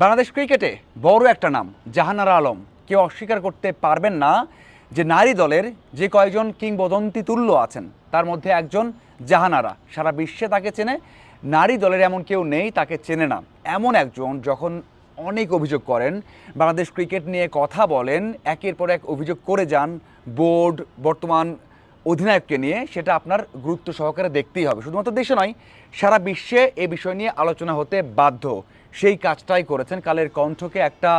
বাংলাদেশ ক্রিকেটে বড় একটা নাম, জাহানারা আলম। কেউ অস্বীকার করতে পারবেন না যে নারী দলের যে কয়েকজন কিংবদন্তি তুল্য আছেন, তার মধ্যে একজন জাহানারা। সারা বিশ্বে তাকে চেনে, নারী দলের এমন কেউ নেই, তাকে চেনে না। এমন একজন যখন অনেক অভিযোগ করেন, বাংলাদেশ ক্রিকেট নিয়ে কথা বলেন, একের পর এক অভিযোগ করে যান, বোর্ড, বর্তমান অধিনায়ককে নিয়ে, সেটা আপনার গুরুত্ব সহকারে দেখতেই হবে। শুধুমাত্র দেশে নয়, সারা বিশ্বে এ বিষয় নিয়ে আলোচনা হতে বাধ্য। সেই কাজটাই করেছেন। কালের কণ্ঠকে একটা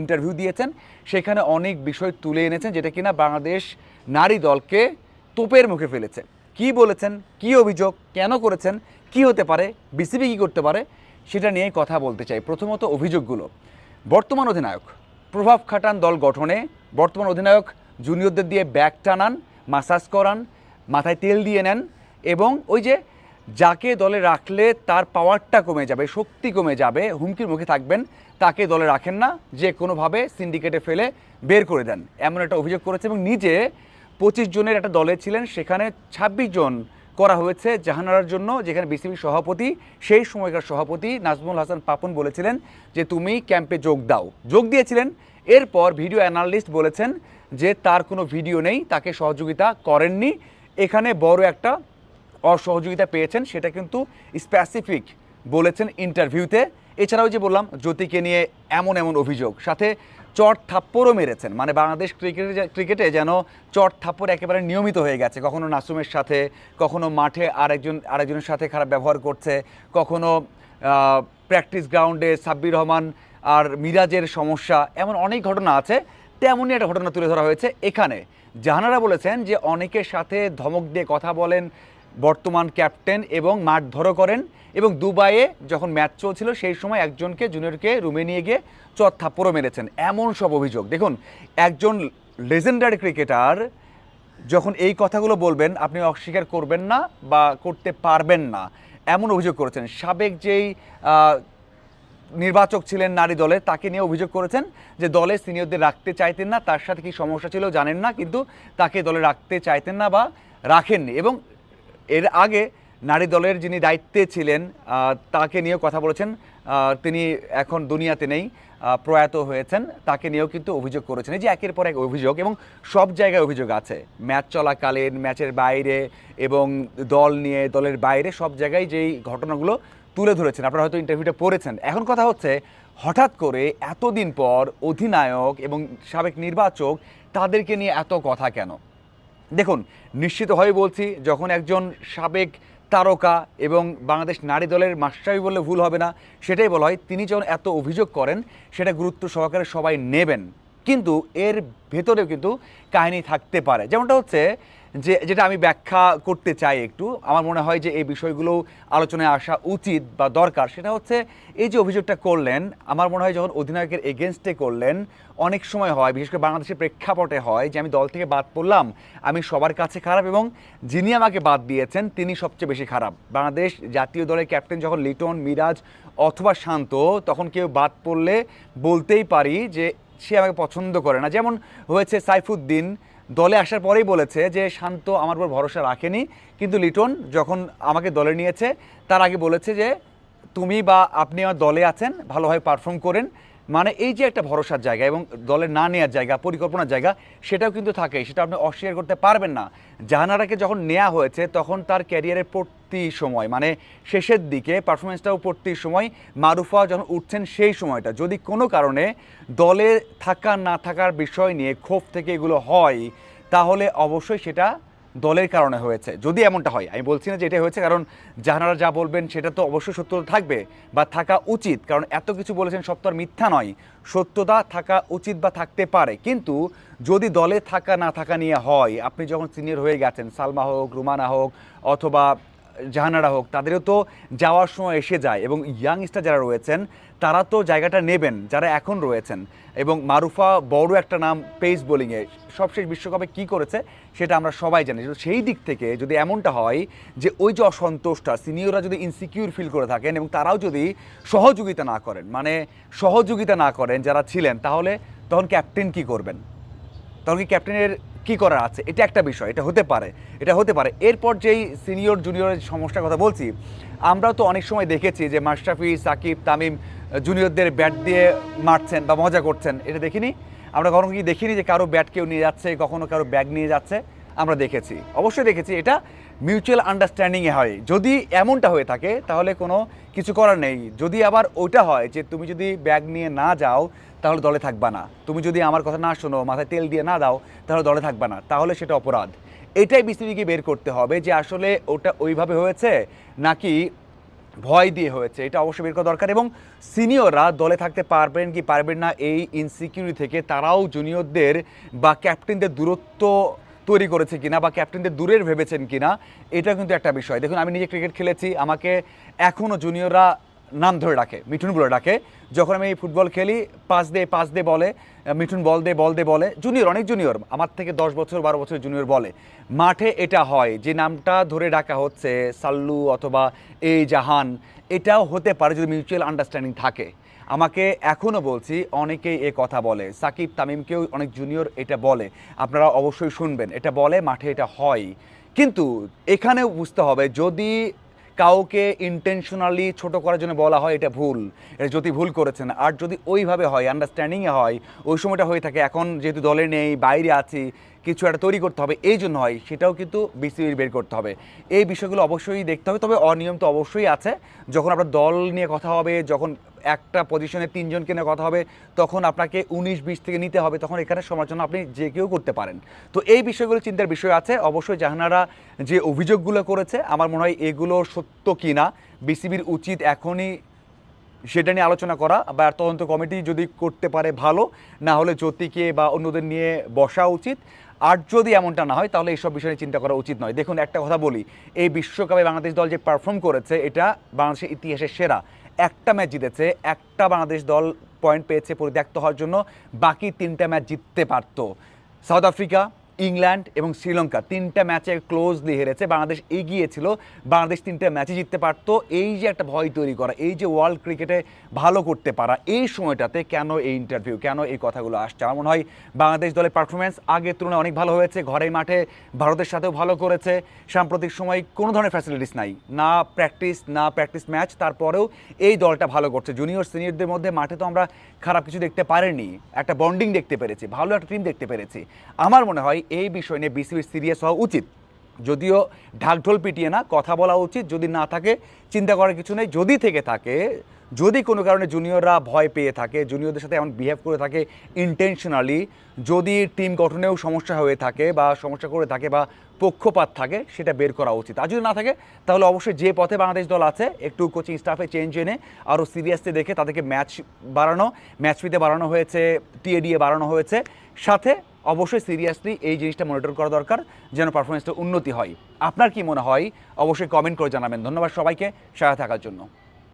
ইন্টারভিউ দিয়েছেন। সেখানে অনেক বিষয় তুলে এনেছেন যেটা কিনা বাংলাদেশ নারী দলকে তোপের মুখে ফেলেছে। কি বলেছেন? কি অভিযোগ? কেন করেছেন? কি হতে পারে? বিসিবি কী করতে পারে? সেটা নিয়ে কথা বলতে চাই। প্রথমত অভিযোগগুলো। বর্তমান অধিনায়ক প্রভাব খাটান দল গঠনে। বর্তমান অধিনায়ক জুনিয়রদের দিয়ে ব্যাগ টানান মাসাজ করান, মাথায় তেল দিয়ে নেন এবং ওই যে যাকে দলে রাখলে তার পাওয়ারটা কমে যাবে, শক্তি কমে যাবে, হুমকির মুখে থাকবেন, তাকে দলে রাখেন না, যে কোনোভাবে সিন্ডিকেটে ফেলে বের করে দেন। এমন একটা অভিযোগ করেছে এবং নিজে পঁচিশ জনের একটা দলে ছিলেন, সেখানে ছাব্বিশ জন করা হয়েছে জাহানারার জন্য, যেখানে বিসিবি সভাপতি, সেই সময়কার সভাপতি নাজমুল হাসান পাপন বলেছিলেন যে, তুমি ক্যাম্পে যোগ দাও। যোগ দিয়েছিলেন। এরপর ভিডিও অ্যানালিস্ট বলেছেন যে, তার কোনো ভিডিও নেই, তাকে সহযোগিতা করেননি। এখানে বড় একটা অসহযোগিতা পেয়েছেন, সেটা কিন্তু স্পেসিফিক বলেছেন ইন্টারভিউতে এছাড়াও যে বললাম, জ্যোতিকে নিয়ে এমন এমন অভিযোগ, সাথে চট থাপ্পড়ও মেরেছেন। মানে বাংলাদেশ ক্রিকেটে ক্রিকেটে যেন চট থাপ্পড় একেবারে নিয়মিত হয়ে গেছে। কখনো নাসুমের সাথে, কখনো মাঠে আরেকজন, আরেকজনের সাথে খারাপ ব্যবহার করছে, কখনো প্র্যাকটিস গ্রাউন্ডে সাব্বির রহমান আর মিরাজের সমস্যা, এমন অনেক ঘটনা আছে। তেমনই একটা ঘটনা তুলে ধরা হয়েছে এখানে। জাহানারা বলেছেন যে, অনেকের সাথে ধমক দিয়ে কথা বলেন বর্তমান ক্যাপ্টেন এবং মাঠ ধরো করেন এবং দুবাইয়ে যখন ম্যাচ চলছিল, সেই সময় একজনকে, জুনিয়রকে রুমে নিয়ে গিয়ে চর থাপ্পড়ও মেরেছেন। এমন সব অভিযোগ। দেখুন, একজন লেজেন্ডারি ক্রিকেটার যখন এই কথাগুলো বলবেন, আপনি অস্বীকার করবেন না বা করতে পারবেন না। এমন অভিযোগ করেছেন। সাবেক যেই নির্বাচক ছিলেন নারী দলে, তাকে নিয়ে অভিযোগ করেছেন যে দলে সিনিয়রদের রাখতে চাইতেন না, তার সাথে কি সমস্যা ছিল জানেন না, কিন্তু তাকে দলে রাখতে চাইতেন না বা রাখেননি। এবং এর আগে নারী দলের যিনি দায়িত্বে ছিলেন তাকে নিয়েও কথা বলেছেন। তিনি এখন দুনিয়াতে নেই প্রয়াত হয়েছেন। তাকে নিয়েও কিন্তু অভিযোগ করেছেন। এই যে একের পর এক অভিযোগ এবং সব জায়গায় অভিযোগ আছে। ম্যাচ চলাকালীন, ম্যাচের বাইরে এবং দল নিয়ে, দলের বাইরে সব জায়গায় যেই ঘটনাগুলো তুলে ধরেছেন, আপনারা হয়তো ইন্টারভিউটা পড়েছেন। এখন কথা হচ্ছে, হঠাৎ করে এতদিন পর অধিনায়ক এবং সাবেক নির্বাচক তাদেরকে নিয়ে এত কথা কেন? দেখুন, নিশ্চিত হয়ে বলছি, যখন একজন সাবেক তারকা এবং বাংলাদেশ নারী দলের মাস্টারি বললে ভুল হবে না, সেটাই বলা হয়, তিনি যখন এত অভিযোগ করেন, সেটা গুরুত্ব সহকারে সবাই নেবেন। কিন্তু এর ভেতরেও কিন্তু কাহিনী থাকতে পারে। যেমনটা হচ্ছে যে, যেটা আমি ব্যাখ্যা করতে চাই একটু, আমার মনে হয় যে এই বিষয়গুলো আলোচনায় আসা উচিত বা দরকার। সেটা হচ্ছে, এই যে অভিযোগটা করলেন, আমার মনে হয় যখন অধিনায়কের এগেনস্টে করলেন, অনেক সময় হয়, বিশেষ করে বাংলাদেশের প্রেক্ষাপটে হয় যে আমি দল থেকে বাদ পড়লাম, আমি সবার কাছে খারাপ এবং যিনি আমাকে বাদ দিয়েছেন, তিনি সবচেয়ে বেশি খারাপ। বাংলাদেশ জাতীয় দলের ক্যাপ্টেন যখন লিটন, মিরাজ অথবা শান্ত, তখন কেউ বাদ পড়লে বলতেই পারি যে সে আমাকে পছন্দ করে না। যেমন হয়েছে সাইফুদ্দিন দলে আসার পরেই বলেছে যে, শান্ত আমার উপর ভরসা রাখেনি। কিন্তু লিটন যখন আমাকে দলে নিয়েছে, তার আগে বলেছে যে, তুমি বা আপনি আমার দলে আছেন, ভালোভাবে পারফর্ম করেন। মানে এই যে একটা ভরসার জায়গা এবং দলের না নেওয়ার জায়গা, পরিকল্পনার জায়গা, সেটাও কিন্তু থাকে, সেটা আপনি অস্বীকার করতে পারবেন না। জাহানারাকে যখন নেওয়া হয়েছে, তখন তার ক্যারিয়ারের পড়তি সময় মানে শেষের দিকে পারফরমেন্সটাও পড়তি সময়, মারুফা যখন উঠছেন সেই সময়টা, যদি কোনো কারণে দলে থাকা, না থাকার বিষয় নিয়ে ক্ষোভ থেকে এগুলো হয়, তাহলে অবশ্যই সেটা দলের কারণে হয়েছে। যদি এমনটা হয়, আমি বলছি না যে এটা হয়েছে, কারণ জাহানারা যা বলবেন সেটা তো অবশ্যই সত্যতা থাকবে বা থাকা উচিত, কারণ এত কিছু বলেছেন তো আর মিথ্যা নয়। সত্যতা থাকা উচিত বা থাকতে পারে, কিন্তু যদি দলে থাকা না থাকা নিয়ে হয়, আপনি যখন সিনিয়র হয়ে গেছেন, সালমা হোক, রুমানা হোক, অথবা জাহানারা হোক, তাদেরও তো যাওয়ার সময় এসে যায় এবং ইয়াংস্টার যারা রয়েছেন, তারা তো জায়গাটা নেবেন, যারা এখন রয়েছেন। এবং মারুফা বড় একটা নাম পেস বোলিংয়ে সবশেষ বিশ্বকাপে কি করেছে সেটা আমরা সবাই জানি। সেই দিক থেকে যদি এমনটা হয় যে ওই যে অসন্তোষটা সিনিয়ররা যদি ইনসিকিউর ফিল করে থাকেন এবং তারাও যদি সহযোগিতা না করেন মানে সহযোগিতা না করেন যারা ছিলেন, তাহলে তখন ক্যাপ্টেন কি করবেন? তখন কি ক্যাপ্টেনের কি করার আছে? এটা একটা বিষয়, এটা হতে পারে, এটা হতে পারে। এরপর যেই সিনিয়র জুনিয়রের সমস্যার কথা বলছি, আমরাও তো অনেক সময় দেখেছি যে মাশরাফি, সাকিব, তামিম জুনিয়রদের ব্যাট দিয়ে মারছেন বা মজা করছেন, এটা দেখিনি। আমরা কখনো কি দেখিনি যে কারও ব্যাট কেউ নিয়ে যাচ্ছে, কখনো কারও ব্যাগ নিয়ে যাচ্ছে? আমরা দেখেছি, অবশ্যই দেখেছি। এটা মিউচুয়াল আন্ডারস্ট্যান্ডিংয়ে হয়। যদি এমনটা হয়ে থাকে, তাহলে কোনো কিছু করার নেই। যদি আবার ওইটা হয় যে তুমি যদি ব্যাগ নিয়ে না যাও তাহলে দলে থাকবা না। তুমি যদি আমার কথা না শোনো, মাথায় তেল দিয়ে না দাও, তাহলে দলে থাকবা না। তাহলে সেটা অপরাধ। এটাই বিসিবিকে বের করতে হবে যে আসলে ওটা ওইভাবে হয়েছে নাকি ভয় দিয়ে হয়েছে। এটা অবশ্যই বের করা দরকার এবং সিনিয়ররা দলে থাকতে পারবেন কি পারবেন না এই ইনসিকিউরিটি থেকে তারাও জুনিয়রদের বা ক্যাপ্টেনদের দূরত্ব তৈরি করেছে কিনা বা ক্যাপ্টেনদের দূরের ভেবেছেন কিনা এটা কিন্তু একটা বিষয়। দেখুন, আমি নিজে ক্রিকেট খেলেছি, আমাকে এখনও জুনিয়ররা নাম ধরে ডাকে, মিঠুন বলে ডাকে। যখন আমি ফুটবল খেলি, পাঁচ দে পাঁচ দে বলে, মিঠুন বল দে বল দে বলে জুনিয়র অনেক জুনিয়র আমার থেকে দশ বছর, বারো বছর জুনিয়র বলে। মাঠে এটা হয় যে নামটা ধরে ডাকা হচ্ছে, সাল্লু অথবা এই জাহান, এটাও হতে পারে যদি মিউচুয়াল আন্ডারস্ট্যান্ডিং থাকে। আমাকে এখনও বলছি, অনেকেই এ কথা বলে। সাকিব তামিমকেও অনেক জুনিয়র এটা বলে। আপনারা অবশ্যই শুনবেন, এটা বলে, মাঠে এটা হয়। কিন্তু এখানেও বুঝতে হবে, যদি কাউকে ইন্টেনশনালি ছোট করার জন্য বলা হয়, এটা ভুল। এটা যদি ভুল করেছেন। আর যদি ওইভাবে হয় আন্ডারস্ট্যান্ডিংয়ে হয়, ওই সময়টা হয়ে থাকে। এখন যেহেতু দলে নেই, বাইরে আছি কিছু একটা তৈরি করতে হবে, এই জন্য হয়। সেটাও কিন্তু বিসিবির বের করতে হবে। এই বিষয়গুলো অবশ্যই দেখতে হবে, তবে অনিয়ম তো অবশ্যই আছে। যখন আপনার দল নিয়ে কথা হবে, যখন একটা পজিশনে তিনজনকে নিয়ে কথা হবে, তখন আপনাকে উনিশ, বিশ থেকে নিতে হবে, তখন এখানে সমালোচনা আপনি যে কেউ করতে পারেন। তো এই বিষয়গুলো চিন্তার বিষয় আছে। অবশ্যই জাহানারা যে অভিযোগগুলো করেছে, আমার মনে হয় এগুলো সত্য কি না বিসিবির উচিত এখনই সেটা নিয়ে আলোচনা করা বা তদন্ত কমিটি যদি করতে পারে ভালো, না হলে জ্যোতিকে বা অন্যদের নিয়ে বসা উচিত। আর যদি এমনটা না হয়, তাহলে এইসব বিষয়ে চিন্তা করা উচিত নয়। দেখুন, একটা কথা বলি, এই বিশ্বকাপে বাংলাদেশ দল যে পারফর্ম করেছে, এটা বাংলাদেশের ইতিহাসের সেরা। একটা ম্যাচ জিতেছে, একটা বাংলাদেশ দল পয়েন্ট পেয়েছে পরিত্যক্ত হওয়ার জন্য, বাকি তিনটা ম্যাচ জিততে পারত। সাউথ আফ্রিকা ইংল্যান্ড এবং শ্রীলঙ্কা তিনটা ম্যাচে ক্লোজলি হেরেছে। বাংলাদেশ এগিয়েছিল। বাংলাদেশ তিনটা ম্যাচে জিততে পারতো। এই যে একটা ভয় তৈরি করা, এই যে ওয়ার্ল্ড ক্রিকেটে ভালো করতে পারা, এই সময়টাতে কেন এই ইন্টারভিউ কেন এই কথাগুলো আসছে? আমার মনে হয় বাংলাদেশ দলের পারফরমেন্স আগের তুলনায় অনেক ভালো হয়েছে। ঘরের মাঠে ভারতের সাথেও ভালো করেছে। সাম্প্রতিক সময় কোনো ধরনের ফ্যাসিলিটিস নাই। না প্র্যাকটিস না প্র্যাকটিস ম্যাচ তারপরেও এই দলটা ভালো করছে। জুনিয়র সিনিয়রদের মধ্যে মাঠে তো আমরা খারাপ কিছু দেখতে পারিনি। একটা বন্ডিং দেখতে পেরেছি, ভালো একটা টিম দেখতে পেরেছি। আমার মনে হয় এই বিষয় নিয়ে বিসিবির সিরিয়াস হওয়া উচিত। যদিও ঢাকঢোল পিটিয়ে না, কথা বলা উচিত, যদি না থাকে, চিন্তা করার কিছু নেই, যদি থেকে থাকে, যদি কোনো কারণে জুনিয়ররা ভয় পেয়ে থাকে জুনিয়রদের সাথে এমন বিহেভ করে থাকে ইন্টেনশনালি যদি টিম গঠনেও সমস্যা হয়ে থাকে বা সমস্যা করে থাকে বা পক্ষপাত থাকে, সেটা বের করা উচিত। আর যদি না থাকে, তাহলে অবশ্যই যে পথে বাংলাদেশ দল আছে, একটু কোচিং স্টাফে চেঞ্জ এনে আরও সিরিয়াসলি দেখে তাদেরকে ম্যাচ বাড়ানো ম্যাচ ফিতে বাড়ানো হয়েছে টিএডিএ বাড়ানো হয়েছে, সাথে অবশ্যই সিরিয়াসলি এই জিনিসটা মনিটর করা দরকার যেন পারফরমেন্সটা উন্নতি হয়। আপনার কি মনে হয়? অবশ্যই কমেন্ট করে জানাবেন। ধন্যবাদ সবাইকে। সারা থাকার জন্য।